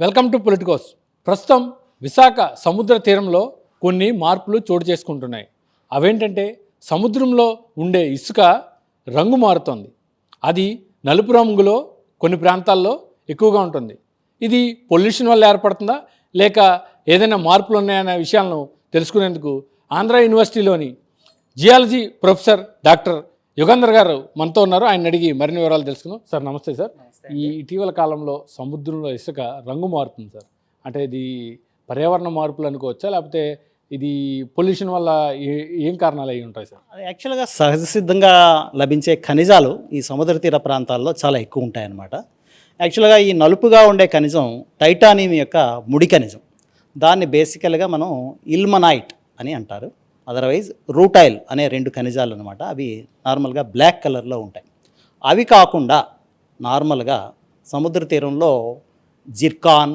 Welcome to Politicos. ప్రస్తుతం విశాఖ సముద్ర తీరంలో కొన్ని మార్పులు చోటు చేసుకుంటున్నాయి. అవేంటంటే సముద్రంలో ఉండే ఇసుక రంగు మారుతోంది. అది నలుపు రంగులో కొన్ని ప్రాంతాల్లో ఎక్కువగా ఉంటుంది. ఇది పొల్యూషన్ వల్ల ఏర్పడుతుందా లేక ఏదైనా మార్పులు ఉన్నాయనే విషయాలను తెలుసుకునేందుకు Andhra యూనివర్సిటీలోని geology professor doctor Yugandhar garu మనతో ఉన్నారు. ఆయన అడిగి మరిన్ని వివరాలు తెలుసుకుందాం. సార్ నమస్తే సార్. ఈ ఇటీవల కాలంలో సముద్రంలో ఇసుక రంగు మారుతుంది సార్. అంటే ఇది పర్యావరణ మార్పులు అనుకోవచ్చా? లేకపోతే ఇది పొల్యూషన్ వల్ల ఏ- కారణాలు అయి ఉంటాయి సార్? యాక్చువల్గా సహజ సిద్ధంగా లభించే ఖనిజాలు ఈ సముద్ర తీర ప్రాంతాల్లో చాలా ఎక్కువ ఉంటాయన్నమాట. యాక్చువల్గా ఈ నలుపుగా ఉండే ఖనిజం టైటానియం యొక్క ముడి ఖనిజం. దాన్ని బేసికల్గా మనం ఇల్మనైట్ అని అంటారు. అదర్వైజ్ రూటైల్ అనే రెండు ఖనిజాలు అనమాట అవి నార్మల్గా బ్లాక్ కలర్లో ఉంటాయి. అవి కాకుండా నార్మల్గా సముద్ర తీరంలో జిర్కాన్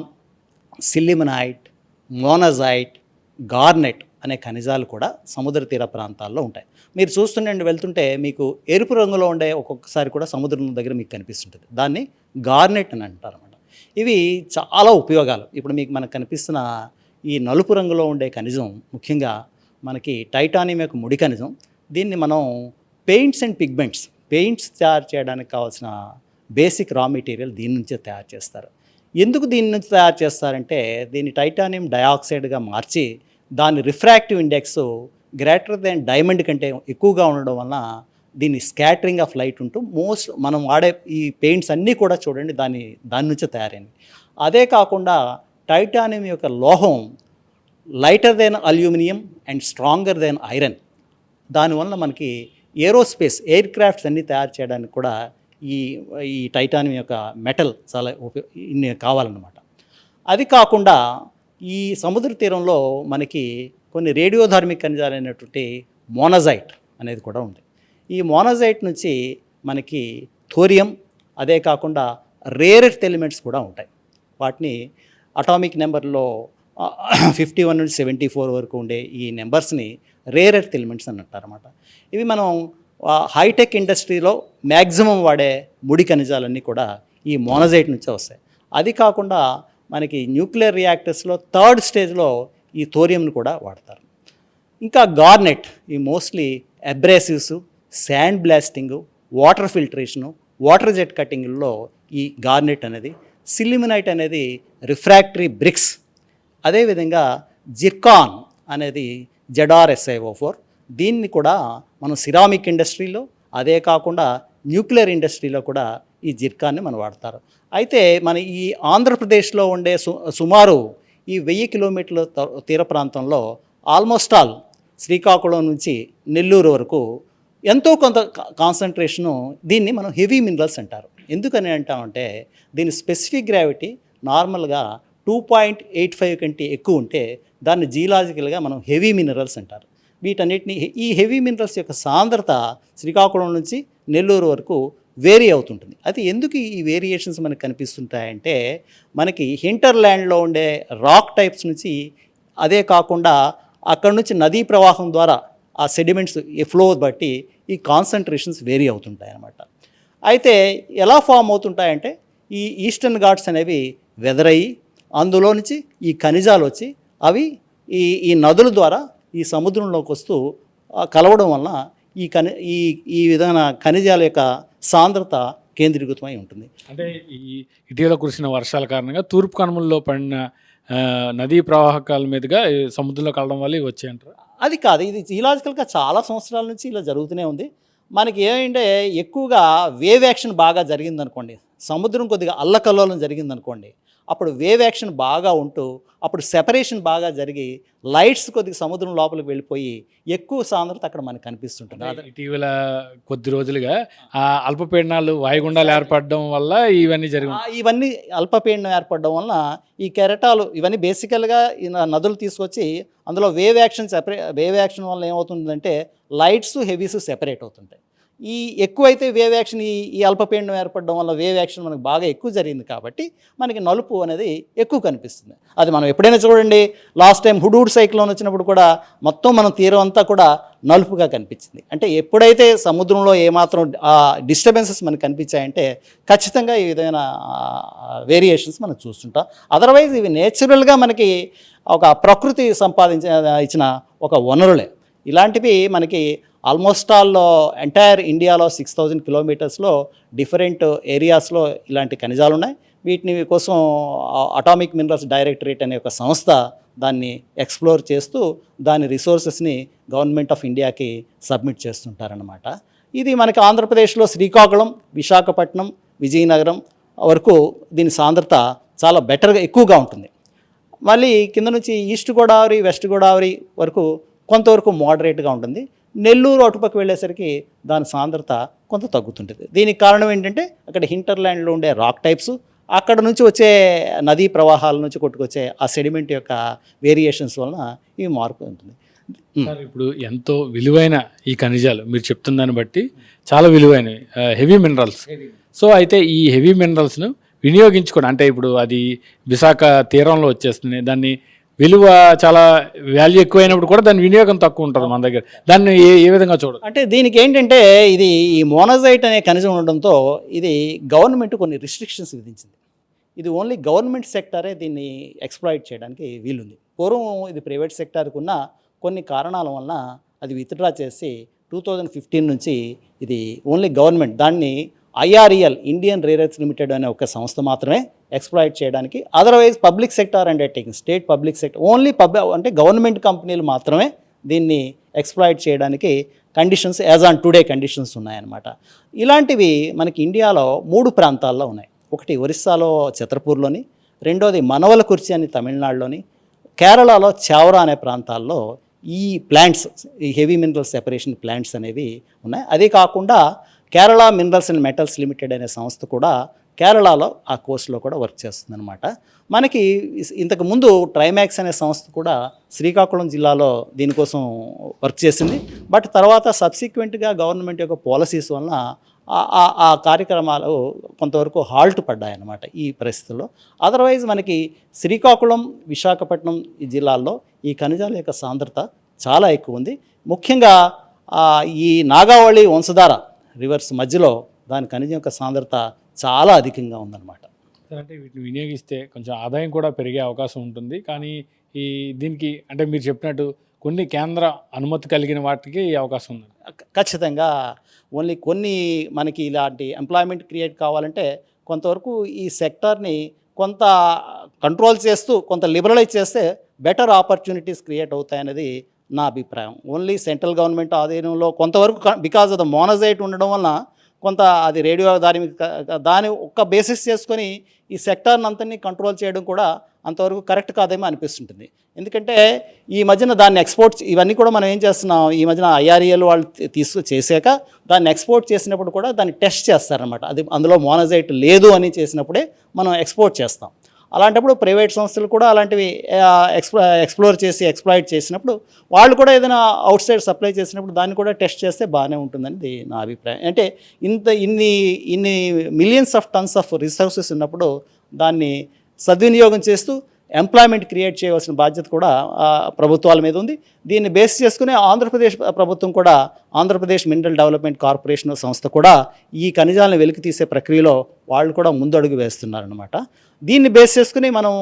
సిల్లిమనైట్ మోనజైట్ గార్నెట్ అనే ఖనిజాలు కూడా సముద్ర తీర ప్రాంతాల్లో ఉంటాయి. మీరు చూస్తుండండి వెళ్తుంటే మీకు ఎరుపు రంగులో ఉండే ఒక్కొక్కసారి కూడా సముద్రం దగ్గర మీకు కనిపిస్తుంటుంది. దాన్ని గార్నెట్ అని అంటారు అనమాట ఇవి చాలా ఉపయోగాలు. ఇప్పుడు మీకు మనకు కనిపిస్తున్న ఈ నలుపు రంగులో ఉండే ఖనిజం ముఖ్యంగా మనకి టైటానియం యొక్క ముడి ఖనిజం దీన్ని మనం పెయింట్స్ అండ్ పిగ్మెంట్స్ పెయింట్స్ తయారు చేయడానికి కావాల్సిన బేసిక్ రా మెటీరియల్ దీని నుంచే తయారు చేస్తారు. ఎందుకు దీని నుంచి తయారు చేస్తారంటే దీన్ని టైటానియం డయాక్సైడ్గా మార్చి దాని refractive index greater than diamond కంటే ఎక్కువగా ఉండడం వలన దీని స్కాటరింగ్ ఆఫ్ లైట్ ఉంటూ మోస్ట్ మనం వాడే ఈ పెయింట్స్ అన్నీ కూడా చూడండి దాని దాని నుంచే తయారైంది అదే కాకుండా టైటానియం యొక్క లోహం lighter than aluminium and stronger than iron. దానివల్ల మనకి ఏరోస్పేస్ ఎయిర్ క్రాఫ్ట్స్ అన్నీ తయారు చేయడానికి కూడా ఈ ఈ టైటానియం యొక్క మెటల్ చాలా ఇన్ని కావాలన్నమాట. అది కాకుండా ఈ సముద్ర తీరంలో మనకి కొన్ని రేడియోధార్మిక్ ఖనిజాలైనటువంటి మోనజైట్ అనేది కూడా ఉంది. ఈ మోనజైట్ నుంచి మనకి థోరియం అదే కాకుండా రేరెస్ట్ ఎలిమెంట్స్ కూడా ఉంటాయి. వాటిని అటామిక్ నెంబర్లో ఫిఫ్టీ వన్ నుంచి సెవెంటీ ఫోర్ వరకు ఉండే ఈ నెంబర్స్ని రేరెట్ ఎలిమెంట్స్ అని అంటారన్నమాట. ఇవి మనం హైటెక్ ఇండస్ట్రీలో మ్యాక్సిమం వాడే ముడి ఖనిజాలన్నీ కూడా ఈ మోనజైట్ నుంచే వస్తాయి. అది కాకుండా మనకి న్యూక్లియర్ రియాక్టర్స్లో థర్డ్ స్టేజ్లో ఈ థోరియంను కూడా వాడతారు. ఇంకా గార్నెట్ ఈ mostly abrasives sand blasting water filtration water jet కటింగ్లో ఈ గార్నెట్ అనేది సిలిమినైట్ అనేది రిఫ్రాక్టరీ బ్రిక్స్ అదేవిధంగా జిర్కాన్ అనేది జెడార్ఎస్ఐఓ ఫోర్ దీన్ని కూడా మనం సిరామిక్ ఇండస్ట్రీలో అదే కాకుండా న్యూక్లియర్ ఇండస్ట్రీలో కూడా ఈ జిర్కాన్ని మనం వాడతారు. అయితే మన ఈ ఆంధ్రప్రదేశ్లో ఉండే సు సుమారు ఈ వెయ్యి కిలోమీటర్ల త- తీర ప్రాంతంలో ఆల్మోస్ట్ ఆల్ శ్రీకాకుళం నుంచి నెల్లూరు వరకు ఎంతో కొంత కాన్సన్ట్రేషను దీన్ని మనం హెవీ మినరల్స్ అంటారు. ఎందుకని అంటామంటే దీని స్పెసిఫిక్ గ్రావిటీ నార్మల్గా టూ పాయింట్ ఎయిట్ ఫైవ్ కంటే ఎక్కువ ఉంటే దాన్ని జీలాజికల్గా మనం హెవీ మినరల్స్ అంటారు. వీటన్నిటిని ఈ హెవీ మినరల్స్ యొక్క సాంద్రత శ్రీకాకుళం నుంచి నెల్లూరు వరకు వేరీ అవుతుంటుంది. అయితే ఎందుకు ఈ వేరియేషన్స్ మనకు కనిపిస్తుంటాయంటే మనకి హింటర్ల్యాండ్లో ఉండే రాక్ టైప్స్ నుంచి అదే కాకుండా అక్కడ నుంచి నదీ ప్రవాహం ద్వారా ఆ సెడిమెంట్స్ ఈ ఫ్లో బట్టి ఈ కాన్సన్ట్రేషన్స్ వేరీ అవుతుంటాయి అన్నమాట అయితే ఎలా ఫామ్ అవుతుంటాయంటే ఈ ఈస్టర్న్ ఘాట్స్ అనేవి వెదరయ్యి అందులో నుంచి ఈ ఖనిజాలు వచ్చి అవి ఈ ఈ నదుల ద్వారా ఈ సముద్రంలోకి వస్తూ కలవడం వలన ఈ ఖని ఈ ఈ విధమైన ఖనిజాల యొక్క సాంద్రత కేంద్రీకృతమై ఉంటుంది. అంటే ఈ ఇటీవల కురిసిన వర్షాల కారణంగా తూర్పు కనుమల్లో పడిన నదీ ప్రవాహకాల మీదుగా ఈ సముద్రంలో కలవడం వల్ల వచ్చాయంటారు? అది కాదు. ఇది జియలాజికల్గా చాలా సంవత్సరాల నుంచి ఇలా జరుగుతూనే ఉంది. మనకి ఏమంటే ఎక్కువగా వేవ్ యాక్షన్ బాగా జరిగిందనుకోండి. సముద్రం కొద్దిగా అల్లకల్లోలం జరిగిందనుకోండి. అప్పుడు వేవ్ యాక్షన్ బాగా ఉంటూ అప్పుడు సెపరేషన్ బాగా జరిగి లైట్స్ కొద్దిగా సముద్రం లోపలికి వెళ్ళిపోయి ఎక్కువ సాంద్రత అక్కడ మనకు కనిపిస్తుంటుంది. ఇటీవల కొద్ది రోజులుగా ఆ అల్పపీడనాలు వాయుగుండాలు ఏర్పడడం వల్ల ఇవన్నీ జరిగి ఇవన్నీ అల్పపీడనం ఏర్పడడం వలన ఈ కెరటాలు ఇవన్నీ బేసికల్గా నదులు తీసుకొచ్చి అందులో wave action separate wave action వల్ల ఏమవుతుందంటే లైట్స్ హెవీస్ సెపరేట్ అవుతుంటాయి. ఈ ఎక్కువైతే వేవ్ యాక్షన్ ఈ ఈ అల్పపీండం ఏర్పడడం వల్ల వేవ్ యాక్షన్ మనకు బాగా ఎక్కువ జరిగింది కాబట్టి మనకి నలుపు అనేది ఎక్కువ కనిపిస్తుంది. అది మనం ఎప్పుడైనా చూడండి లాస్ట్ టైం హుడూడ్ సైక్లోన్ వచ్చినప్పుడు కూడా మొత్తం మనం తీరం అంతా కూడా నలుపుగా కనిపించింది. అంటే ఎప్పుడైతే సముద్రంలో ఏమాత్రం డిస్టర్బెన్సెస్ మనకు కనిపించాయంటే ఖచ్చితంగా ఈ విధమైన వేరియేషన్స్ మనం చూస్తుంటాం. అదర్వైజ్ ఇవి నేచురల్గా మనకి ఒక ప్రకృతి సంపాదించ ఇచ్చిన ఒక వనరులే. ఇలాంటివి మనకి ఆల్మోస్ట్ ఆల్ ఎంటైర్ ఇండియాలో సిక్స్ థౌజండ్ కిలోమీటర్స్లో డిఫరెంట్ ఏరియాస్లో ఇలాంటి ఖనిజాలు ఉన్నాయి. వీటిని కోసం అటామిక్ మినరల్స్ డైరెక్టరేట్ అనే ఒక సంస్థ దాన్ని ఎక్స్ప్లోర్ చేస్తూ దాని రిసోర్సెస్ని గవర్నమెంట్ ఆఫ్ ఇండియాకి సబ్మిట్ చేస్తుంటారనమాట ఇది మనకి ఆంధ్రప్రదేశ్లో శ్రీకాకుళం విశాఖపట్నం విజయనగరం వరకు దీని సాంద్రత చాలా బెటర్గా ఎక్కువగా ఉంటుంది. మళ్ళీ కింద నుంచి ఈస్ట్ గోదావరి వెస్ట్ గోదావరి వరకు కొంతవరకు మోడరేట్గా ఉంటుంది. నెల్లూరు అటుపక్క వెళ్ళేసరికి దాని సాంద్రత కొంత తగ్గుతుంటుంది. దీనికి కారణం ఏంటంటే అక్కడ హింటర్లాండ్లో ఉండే రాక్ టైప్స్ అక్కడ నుంచి వచ్చే నదీ ప్రవాహాల నుంచి కొట్టుకొచ్చే ఆ సెడిమెంట్ యొక్క వేరియేషన్స్ వలన ఇవి మార్పు ఉంటుంది. సార్ ఇప్పుడు ఎంతో విలువైన ఈ ఖనిజాలు మీరు చెప్తున్న దాన్ని బట్టి చాలా విలువైనవి హెవీ మినరల్స్ సో అయితే ఈ హెవీ మినరల్స్ను వినియోగించుకోవడం అంటే ఇప్పుడు అది విశాఖ తీరంలో వచ్చేస్తుంది దాన్ని విలువ చాలా వాల్యూ ఎక్కువైనప్పుడు కూడా దాని వినియోగం తక్కువ ఉంటుంది మన దగ్గర. దాన్ని ఏ ఏ విధంగా చూడదు అంటే దీనికి ఏంటంటే ఇది ఈ మోనోజైట్ అనే ఖనిజం ఉండడంతో ఇది గవర్నమెంట్ కొన్ని రిస్ట్రిక్షన్స్ విధించింది. ఇది ఓన్లీ గవర్నమెంట్ సెక్టరే దీన్ని ఎక్స్ప్లాయిట్ చేయడానికి వీలుంది. పూర్వం ఇది ప్రైవేట్ సెక్టార్కి ఉన్న కొన్ని కారణాల వలన అది విత్డ్రా చేసి టూ థౌజండ్ ఫిఫ్టీన్ నుంచి ఇది ఓన్లీ గవర్నమెంట్ దాన్ని ఐఆర్ఈఎల్ ఇండియన్ రేరర్స్ లిమిటెడ్ అనే ఒక సంస్థ మాత్రమే ఎక్స్ప్లాయిట్ చేయడానికి. Otherwise public sector undertaking state public sector only pub అంటే గవర్నమెంట్ కంపెనీలు మాత్రమే దీన్ని ఎక్స్ప్లాయిట్ చేయడానికి conditions as on today conditions ఉన్నాయన్నమాట. ఇలాంటివి మనకి ఇండియాలో మూడు ప్రాంతాల్లో ఉన్నాయి. ఒకటి ఒరిస్సాలో చిత్రపూర్లోని రెండోది మనవల కుర్చి అని తమిళనాడులోని కేరళలో చావరా అనే ప్రాంతాల్లో ఈ ప్లాంట్స్ ఈ హెవీ మినరల్ సెపరేషన్ ప్లాంట్స్ అనేవి ఉన్నాయి. అదే కాకుండా Kerala minerals and metals limited అనే సంస్థ కూడా కేరళలో ఆ కోర్సులో కూడా వర్క్ చేస్తుందన్నమాట. మనకి ఇంతకు ముందు ట్రైమాక్స్ అనే సంస్థ కూడా శ్రీకాకుళం జిల్లాలో దీనికోసం వర్క్ చేసింది. బట్ తర్వాత సబ్సిక్వెంట్గా గవర్నమెంట్ యొక్క పాలసీస్ వలన ఆ- ఆ- ఆ కార్యక్రమాలు కొంతవరకు హాల్ట్ పడ్డాయన్నమాట ఈ పరిస్థితుల్లో. అదర్వైజ్ మనకి శ్రీకాకుళం విశాఖపట్నం ఈ జిల్లాల్లో ఈ ఖనిజాల యొక్క సాంద్రత చాలా ఎక్కువ ఉంది. ముఖ్యంగా ఈ నాగావళి వంశధార రివర్స్ మధ్యలో దాని ఖనిజం యొక్క సాంద్రత చాలా అధికంగా ఉందన్నమాట. అంటే వీటిని వినియోగిస్తే కొంచెం ఆదాయం కూడా పెరిగే అవకాశం ఉంటుంది. కానీ ఈ దీనికి అంటే మీరు చెప్పినట్టు కొన్ని కేంద్ర అనుమతి కలిగిన వాటికి ఈ అవకాశం ఉంది. ఖచ్చితంగా ఓన్లీ కొన్ని మనకి ఇలాంటి ఎంప్లాయ్మెంట్ క్రియేట్ కావాలంటే కొంతవరకు ఈ సెక్టార్ని కొంత కంట్రోల్ చేస్తూ కొంత లిబరలైజ్ చేస్తే బెటర్ ఆపర్చునిటీస్ క్రియేట్ అవుతాయనేది నా అభిప్రాయం. ఓన్లీ సెంట్రల్ గవర్నమెంట్ ఆధీనంలో కొంతవరకు బికాజ్ ఆఫ్ ద మోనజైట్ ఉండడం వలన కొంత అది రేడియో దాని దాని ఒక్క బేసిస్ చేసుకొని ఈ సెక్టార్ని అంతని కంట్రోల్ చేయడం కూడా అంతవరకు కరెక్ట్ కాదేమో అనిపిస్తుంటుంది. ఎందుకంటే ఈ మధ్యన దాన్ని ఎక్స్పోర్ట్ ఇవన్నీ కూడా మనం ఏం చేస్తున్నాం ఈ మధ్యన ఐఆర్ఏలు వాళ్ళు తీసుకు చేసాక దాన్ని ఎక్స్పోర్ట్ చేసినప్పుడు కూడా దాన్ని టెస్ట్ చేస్తారనమాట అది అందులో మోనజైట్ లేదు అని చేసినప్పుడే మనం ఎక్స్పోర్ట్ చేస్తాం. అలాంటప్పుడు ప్రైవేట్ సంస్థలు కూడా అలాంటివి ఎక్స్ప్లో ఎక్స్ప్లోర్ చేసి ఎక్స్ప్లాయిట్ చేసినప్పుడు వాళ్ళు కూడా ఏదైనా అవుట్ సైడ్ సప్లై చేసినప్పుడు దాన్ని కూడా టెస్ట్ చేస్తే బాగానే ఉంటుందని నా అభిప్రాయం. అంటే ఇంత ఇన్ని ఇన్ని millions of tons of resources ఉన్నప్పుడు దాన్ని సద్వినియోగం చేస్తూ ఎంప్లాయ్మెంట్ క్రియేట్ చేయవలసిన బాధ్యత కూడా ప్రభుత్వాల మీద ఉంది. దీన్ని బేస్ చేసుకునే ఆంధ్రప్రదేశ్ ప్రభుత్వం కూడా ఆంధ్రప్రదేశ్ మినరల్ డెవలప్మెంట్ కార్పొరేషన్ సంస్థ కూడా ఈ ఖనిజాలను వెలికి తీసే ప్రక్రియలో వాళ్ళు కూడా ముందడుగు వేస్తున్నారనమాట దీన్ని బేస్ చేసుకుని మనం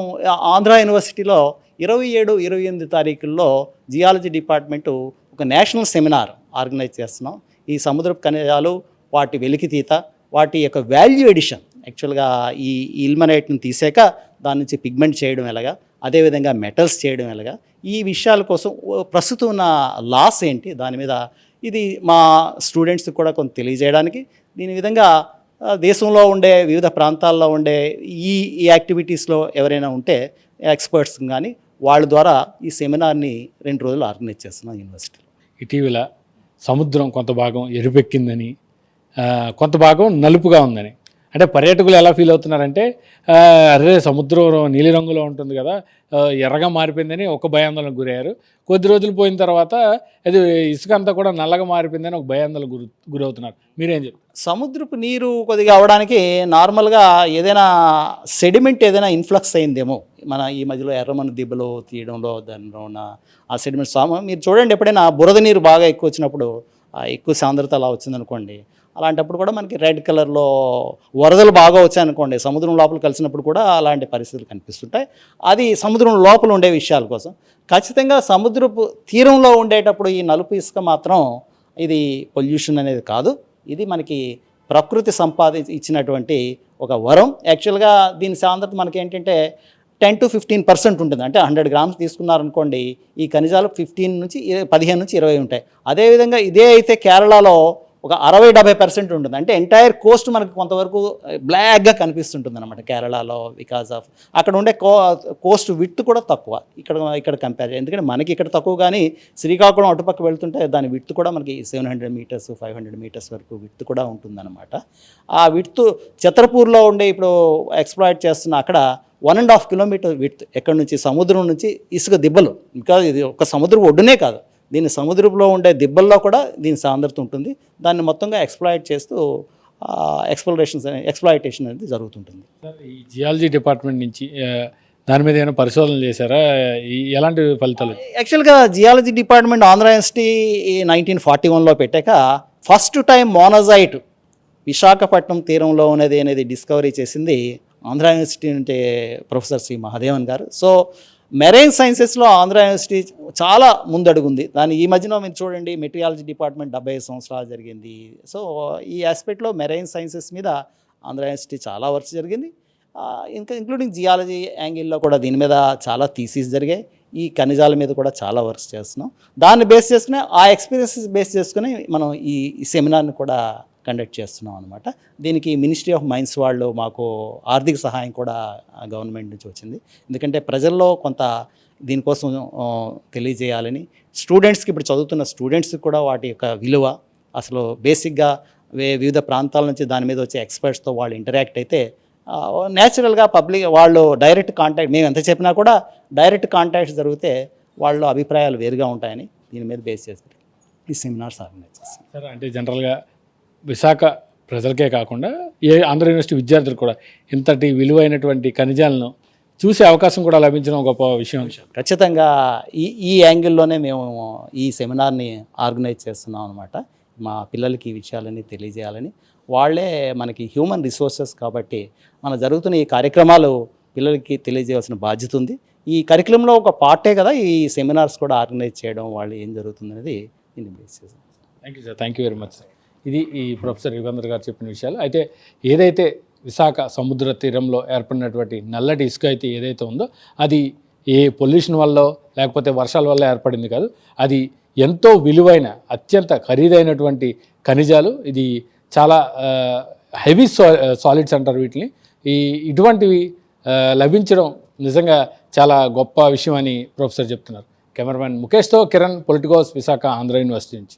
ఆంధ్ర యూనివర్సిటీలో ఇరవై ఏడు ఇరవై ఎనిమిది తారీఖుల్లో జియాలజీ డిపార్ట్మెంటు ఒక నేషనల్ సెమినార్ ఆర్గనైజ్ చేస్తున్నాం. ఈ సముద్రపు ఖనిజాలు వాటి వెలికితీత వాటి యొక్క వాల్యూ ఎడిషన్ యాక్చువల్గా ఈ ఇల్మనైట్ని తీసాక దాని నుంచి పిగ్మెంట్ చేయడం ఎలాగా అదేవిధంగా మెటల్స్ చేయడం ఎలాగా ఈ విషయాల కోసం ప్రస్తుతం ఉన్న లాస్ ఏంటి దాని మీద ఇది మా స్టూడెంట్స్కి కూడా కొంత తెలియజేయడానికి దీని విధంగా దేశంలో ఉండే వివిధ ప్రాంతాల్లో ఉండే ఈ ఈ యాక్టివిటీస్లో ఎవరైనా ఉంటే ఎక్స్పర్ట్స్ కానీ వాళ్ళ ద్వారా ఈ సెమినార్ని రెండు రోజులు ఆర్గనైజ్ చేస్తున్నాం యూనివర్సిటీలో ఇటీవల సముద్రం కొంత భాగం ఎరుపెక్కిందని కొంత భాగం నలుపుగా ఉందని. అంటే పర్యాటకులు ఎలా ఫీల్ అవుతున్నారంటే అరే సముద్రం నీలిరంగులో ఉంటుంది కదా ఎర్రగా మారిపోయిందని ఒక భయాందోళనకు గురయ్యారు. కొద్ది రోజులు పోయిన తర్వాత అది ఇసుక అంతా కూడా నల్లగా మారిపోయిందని ఒక భయాందోళన గురి గురవుతున్నారు. మీరేం చెప్తారు సముద్రపు నీరు కొద్దిగా అవడానికి నార్మల్గా ఏదైనా సెడిమెంట్ ఏదైనా ఇన్ఫ్లక్స్ అయిందేమో. మన ఈ మధ్యలో ఎర్రమన్న దిబ్బలో తీయడంలో దానిలో ఉన్న ఆ సెడిమెంట్ మీరు చూడండి ఎప్పుడైనా బురద నీరు బాగా ఎక్కువ వచ్చినప్పుడు ఎక్కువ సాంద్రత అలా వచ్చిందనుకోండి అలాంటప్పుడు కూడా మనకి రెడ్ కలర్లో వరదలు బాగా వచ్చాయనుకోండి సముద్రం లోపల కలిసినప్పుడు కూడా అలాంటి పరిస్థితులు కనిపిస్తుంటాయి. అది సముద్రం లోపల ఉండే విషయాల కోసం. ఖచ్చితంగా సముద్రపు తీరంలో ఉండేటప్పుడు ఈ నలుపు ఇసుక మాత్రం ఇది పొల్యూషన్ అనేది కాదు. ఇది మనకి ప్రకృతి సంపాది ఇచ్చినటువంటి ఒక వరం. యాక్చువల్గా దీని సాంద్రత మనకి ఏంటంటే టెన్ టు ఫిఫ్టీన్ పర్సెంట్ ఉంటుంది. అంటే హండ్రెడ్ గ్రామ్స్ తీసుకున్నారనుకోండి ఈ ఖనిజాలు ఫిఫ్టీన్ నుంచి ఇరవై- పదిహేను నుంచి ఇరవై ఉంటాయి. అదేవిధంగా ఇదే అయితే కేరళలో ఒక అరవై డెబ్బై పర్సెంట్ ఉంటుంది. అంటే ఎంటైర్ కోస్ట్ మనకు కొంతవరకు eh, బ్లాక్గా కనిపిస్తుంటుంది అనమాట కేరళలో బికాస్ ఆఫ్ అక్కడ ఉండే కో కోస్ట్ విత్ కూడా తక్కువ. ఇక్కడ ఇక్కడ కంపేర్ ఎందుకంటే మనకి ఇక్కడ తక్కువ కానీ శ్రీకాకుళం అటుపక్క వెళ్తుంటే దాని విత్ కూడా మనకి seven hundred metres five hundred metres వరకు విత్ కూడా ఉంటుందన్నమాట. ఆ విత్ చిత్రపూర్లో ఉండే ఇప్పుడు ఎక్స్ప్లాయిట్ చేస్తున్న అక్కడ one and half kilometre width ఎక్కడి నుంచి? సముద్రం నుంచి ఇసుక దిబ్బలు. ఇంకా ఇది ఒక సముద్రం ఒడ్డునే కాదు. దీని సముద్రంలో ఉండే దిబ్బల్లో కూడా దీని సాంద్రత ఉంటుంది. దాన్ని మొత్తంగా ఎక్స్ప్లాయిట్ చేస్తూ ఎక్స్ప్లోరేషన్స్ ఎక్స్ప్లాయిటేషన్ అనేది జరుగుతుంటుంది. ఈ జియాలజీ డిపార్ట్మెంట్ నుంచి దాని మీద ఏమైనా పరిశోధనలు చేశారా? ఎలాంటి ఫలితాలు? యాక్చువల్గా geology department Andhra university nineteen forty వన్లో పెట్టాక ఫస్ట్ టైం మోనజైట్ విశాఖపట్నం తీరంలో ఉన్నది అనేది డిస్కవరీ చేసింది ఆంధ్ర యూనివర్సిటీ అంటే professor Shri Mahadevan garu. So marine సైన్సెస్లో Andhra university చాలా ముందడుగుంది. దాని ఈ మధ్యన మీరు చూడండి మెటీరియాలజీ డిపార్ట్మెంట్ డెబ్బై సంవత్సరాలు జరిగింది. సో ఈ ఆస్పెక్ట్లో మెరైన్ సైన్సెస్ మీద ఆంధ్ర యూనివర్సిటీ చాలా వర్క్ జరిగింది. ఇంకా ఇంక్లూడింగ్ జియాలజీ యాంగిల్లో కూడా దీని మీద చాలా థీసీస్ జరిగాయి. ఈ ఖనిజాల మీద కూడా చాలా వర్క్స్ చేస్తున్నాం. దాన్ని బేస్ చేసుకుని ఆ ఎక్స్పీరియన్సెస్ బేస్ చేసుకుని మనం ఈ సెమినార్ని కూడా కండక్ట్ చేస్తున్నాం అనమాట దీనికి మినిస్ట్రీ ఆఫ్ మైన్స్ వాళ్ళు మాకు ఆర్థిక సహాయం కూడా గవర్నమెంట్ నుంచి వచ్చింది. ఎందుకంటే ప్రజల్లో కొంత దీనికోసం తెలియజేయాలని స్టూడెంట్స్కి ఇప్పుడు చదువుతున్న స్టూడెంట్స్కి కూడా వాటి యొక్క విలువ అసలు బేసిక్గా వే వివిధ ప్రాంతాల నుంచి దాని మీద వచ్చే ఎక్స్పర్ట్స్తో వాళ్ళు ఇంటరాక్ట్ అయితే న్యాచురల్గా పబ్లిక్ వాళ్ళు డైరెక్ట్ కాంటాక్ట్ మేము ఎంత చెప్పినా కూడా డైరెక్ట్ కాంటాక్ట్స్ జరిగితే వాళ్ళ అభిప్రాయాలు వేరుగా ఉంటాయని దీని మీద బేస్ చేసి ఈ సెమినార్స్ ఆర్గనైజ్ చేస్తాం సార్ అంటే జనరల్గా విశాఖ ప్రజలకే కాకుండా ఏ ఆంధ్ర యూనివర్సిటీ విద్యార్థులు కూడా ఇంతటి విలువైనటువంటి ఖనిజాలను చూసే అవకాశం కూడా లభించడం గొప్ప విషయం. ఖచ్చితంగా ఈ ఈ యాంగిల్లోనే మేము ఈ సెమినార్ని ఆర్గనైజ్ చేస్తున్నాం అనమాట మా పిల్లలకి ఈ విషయాలన్నీ తెలియజేయాలని. వాళ్ళే మనకి హ్యూమన్ రిసోర్సెస్ కాబట్టి మన జరుగుతున్న ఈ కార్యక్రమాలు పిల్లలకి తెలియజేయాల్సిన బాధ్యత ఉంది. ఈ కరికులంలో ఒక పార్టే కదా ఈ సెమినార్స్ కూడా ఆర్గనైజ్ చేయడం వాళ్ళు ఏం జరుగుతుంది అనేది బేస్ చేసాం thank you sir thank you very much sir ఇది ఈ ప్రొఫెసర్ యుగంధర్ గారు చెప్పిన విషయాలు. అయితే ఏదైతే విశాఖ సముద్ర తీరంలో ఏర్పడినటువంటి నల్లటి ఇసుక అయితే ఏదైతే ఉందో అది ఏ పొల్యూషన్ వల్ల లేకపోతే వర్షాల వల్ల ఏర్పడింది కాదు అది ఎంతో విలువైన అత్యంత ఖరీదైనటువంటి ఖనిజాలు. ఇది చాలా హెవీ సాలిడ్స్ అంటారు వీటిని. ఈ ఇటువంటివి లభించడం నిజంగా చాలా గొప్ప విషయం అని ప్రొఫెసర్ చెప్తున్నారు. కెమెరామెన్ ముఖేష్తో కిరణ్ పొలిటికోస్ విశాఖ ఆంధ్ర యూనివర్సిటీ నుంచి.